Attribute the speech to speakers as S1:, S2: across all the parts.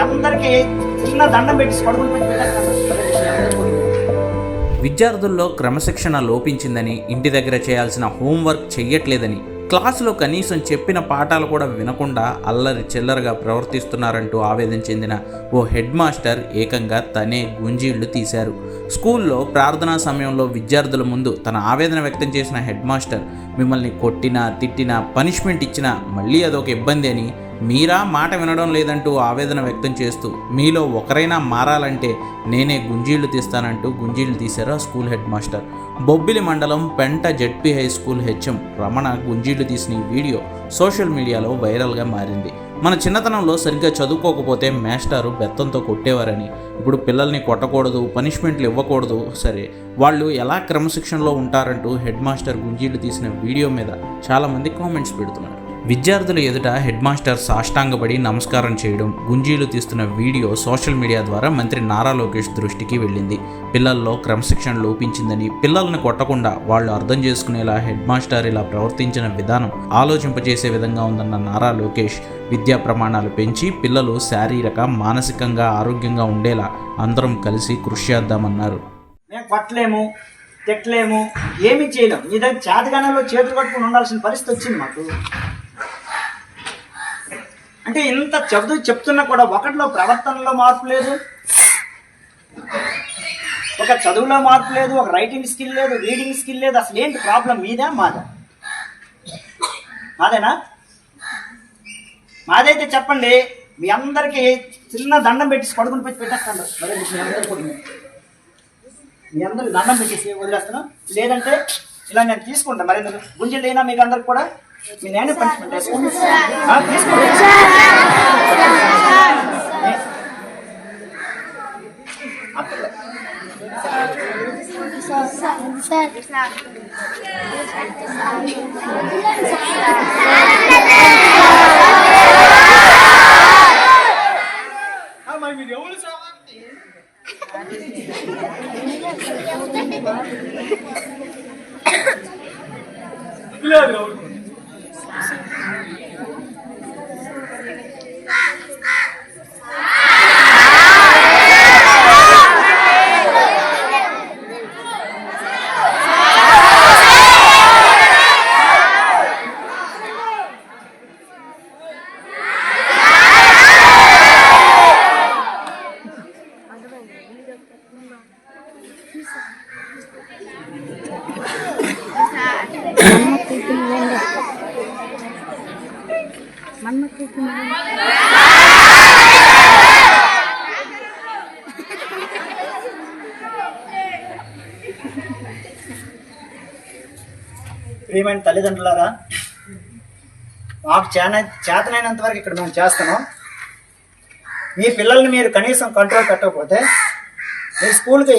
S1: అందరికీ చిన్న దండం పెట్టి కొడుకులు పెట్టి
S2: విద్యార్థుల్లో క్రమశిక్షణ లోపించిందని ఇంటి దగ్గర చేయాల్సిన హోంవర్క్ చెయ్యట్లేదని క్లాసులో కనీసం చెప్పిన పాఠాలు కూడా వినకుండా అల్లరి చిల్లరగా ప్రవర్తిస్తున్నారంటూ ఆవేదన చెందిన ఓ హెడ్ మాస్టర్ ఏకంగా తనే గుంజీళ్ళు తీశారు. స్కూల్లో ప్రార్థనా సమయంలో విద్యార్థుల ముందు తన ఆవేదన వ్యక్తం చేసిన హెడ్ మాస్టర్ మిమ్మల్ని కొట్టినా తిట్టినా పనిష్మెంట్ ఇచ్చినా మళ్ళీ అదొక ఇబ్బంది అని మీరా మాట వినడం లేదంటూ ఆవేదన వ్యక్తం చేస్తూ మీలో ఒకరైనా మారాలంటే నేనే గుంజీళ్ళు తీస్తానంటూ గుంజీళ్ళు తీశారు ఆ స్కూల్ హెడ్ మాస్టర్. బొబ్బిలి మండలం Penta ZP high school HM Ramana గుంజీళ్ళు తీసిన ఈ వీడియో సోషల్ మీడియాలో వైరల్గా మారింది. మన చిన్నతనంలో సరిగ్గా చదువుకోకపోతే మేస్టారు బెత్తంతో కొట్టేవారని ఇప్పుడు పిల్లల్ని కొట్టకూడదు పనిష్మెంట్లు ఇవ్వకూడదు సరే వాళ్ళు ఎలా క్రమశిక్షణలో ఉంటారంటూ హెడ్ మాస్టర్ గుంజీళ్ళు తీసిన వీడియో మీద చాలామంది కామెంట్స్ పెడుతున్నారు. విద్యార్థుల ఎదుట హెడ్ మాస్టర్ సాష్టాంగపడి నమస్కారం చేయడం గుంజీలు తీస్తున్న వీడియో సోషల్ మీడియా ద్వారా మంత్రి నారా లోకేష్ దృష్టికి వెళ్ళింది. పిల్లల్లో క్రమశిక్షణ లోపించిందని పిల్లల్ని కొట్టకుండా వాళ్ళు అర్థం చేసుకునేలా హెడ్ మాస్టర్ ఇలా ప్రవర్తించిన విధానం ఆలోచింపజేసే విధంగా ఉందన్న నారా లోకేష్ విద్యా ప్రమాణాలు పెంచి పిల్లలు శారీరక మానసికంగా ఆరోగ్యంగా ఉండేలా అందరం కలిసి కృషి చేద్దామన్నారు.
S1: కొట్టలేము తిట్టలేము ఏమీ చేయలేము. మీ దగ్గర చేతగానంలో చేతులు కట్టుకుని ఉండాల్సిన పరిస్థితి వచ్చింది మాకు. అంటే ఇంత చదువు చెప్తున్నా కూడా ఒకటిలో ప్రవర్తనలో మార్పు లేదు. ఒక చదువులో మార్పు లేదు ఒక రైటింగ్ స్కిల్ లేదు రీడింగ్ స్కిల్ లేదు. అసలు ఏంటి ప్రాబ్లం మీదా మాదా. మాదేనా? మాదైతే చెప్పండి మీ అందరికీ చిన్న దండం పెట్టి కొడుకుని పెట్టి పెట్టేస్తాను. మరి మీ అందరికి మీ దండం పెట్టేసి వదిలేస్తాను. లేదంటే ఇలా నేను తీసుకుంటాను మరి గుంజలు అయినా మీకు అందరికి కూడా మీ నేను పనిష్మెంట్ వేసుకోండి ఆ, తీసుకోండి అట్లా. ప్రియమైన తల్లిదండ్రులారా మాకు చేన చేతనైనంత వరకు ఇక్కడ మేము చేస్తున్నాం. మీ పిల్లల్ని మీరు కనీసం కంట్రోల్ పెట్టకపోతే మీ స్కూల్కి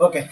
S1: Okay.